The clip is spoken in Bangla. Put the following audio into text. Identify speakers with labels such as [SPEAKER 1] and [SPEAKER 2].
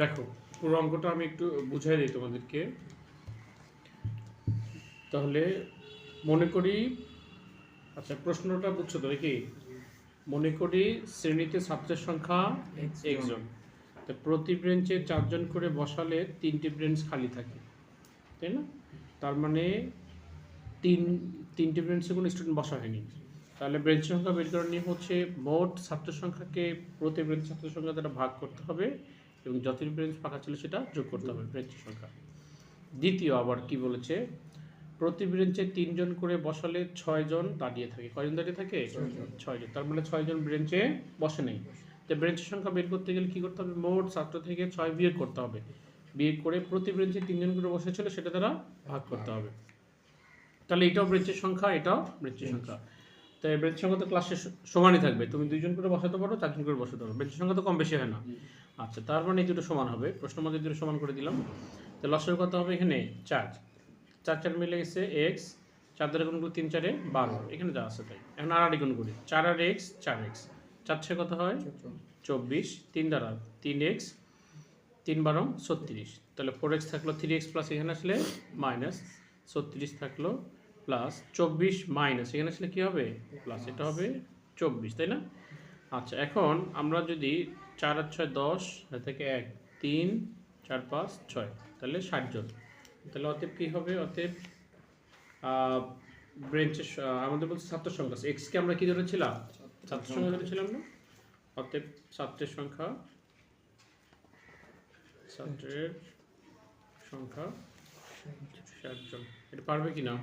[SPEAKER 1] দেখো পুরো অঙ্কটা আমি একটু বুঝাই দিই তোমাদেরকে। তাহলে মনে করি আচ্ছা প্রশ্নটা বুঝছ তো নাকি? মনে করি শ্রেণীতে ছাত্রের সংখ্যা একজন। তো প্রতি ব্রেঞ্চে চারজন করে বসালে তিনটি ব্রেঞ্চ খালি থাকে তাই না? তার মানে তিন তিনটি ব্রেঞ্চে কোনো স্টুডেন্ট বসা হয়নি। তাহলে ব্রেঞ্চ সংখ্যা বের করার নিয়ম হচ্ছে মোট ছাত্র সংখ্যাকে প্রতি ব্রেঞ্চ ছাত্র সংখ্যা দ্বারা ভাগ করতে হবে। এবং যতটি ব্রেঞ্চ ফাঁকা ছিল সেটা যোগ করতে হবে ব্রেঞ্চের সংখ্যা দ্বিতীয় আবার কি বলেছে? প্রতি ব্রেঞ্চে তিনজন করে বসালে ছয়জন দাঁড়িয়ে থাকে। কয়জন দাঁড়িয়ে থাকে? ছয়জন। তার মানে ছয়জন ব্রেঞ্চে বসে নেই। তো ব্রেঞ্চের সংখ্যা বের করতে গেলে কি করতে হবে? মোট ছাত্র থেকে ছয় বিয়োগ করতে হবে। বিয়োগ করে প্রতি ব্রেঞ্চে তিনজন করে বসেছিল সেটা তারা ভাগ করতে হবে। তাহলে এটাও ব্রেঞ্চের সংখ্যা এটাও ব্রেঞ্চের সংখ্যা। তো এই ব্রেঞ্চের সংখ্যা তো ক্লাসে সমানই থাকবে। তুমি দুইজন করে বসাতে পারো চারজন করে বসাতে পারো। ব্রেঞ্চের সংখ্যা তো কম বেশি হয় না। আচ্ছা তার মানে এই দুটো সমান হবে। প্রশ্ন মধ্যে দুটো সমান করে দিলাম। তো লসের কত হবে এখানে? চার। চার চার মিলে গেছে এক্স চার দ্বারা গুণ করি তিন, চারে বারো। এখানে যা আছে তাই। এখন আর আড়ি গুণ করি। চার আর এক্স চার এক্স চার ছয় কত হয়? চব্বিশ। তিন দ্বারা তিন এক্স তিন বারো, ছত্রিশ। তাহলে ফোর এক্স থাকল থ্রি এক্স প্লাস এখানে আসলে মাইনাস ছত্রিশ থাকল প্লাস চব্বিশ মাইনাস এখানে আসলে কী হবে? প্লাস এটা হবে চব্বিশ, তাই না? আচ্ছা এখন আমরা যদি চার আর ছয় দশ থেকে এক তিন চার পাঁচ ছয় তাহলে ষাট জন। তাহলে অতএব কী হবে? অতএব ব্রেঞ্চের আমাদের বলছে ছাত্র সংখ্যা এক্সকে আমরা কী ধরেছিলাম? ছাত্র সংখ্যা ধরেছিলাম না? অতএব ছাত্রের সংখ্যা ছাত্রের সংখ্যা ষাট জন। এটা পারবে কি না